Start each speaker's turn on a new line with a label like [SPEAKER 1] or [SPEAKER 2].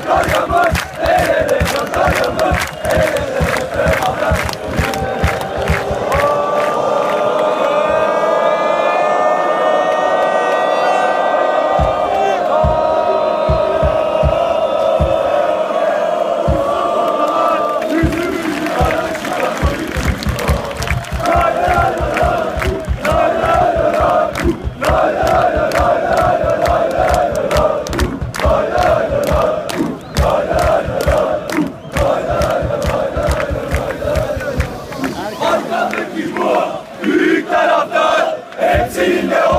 [SPEAKER 1] Çocuklar yavaş. Büyük taraftar hep seninle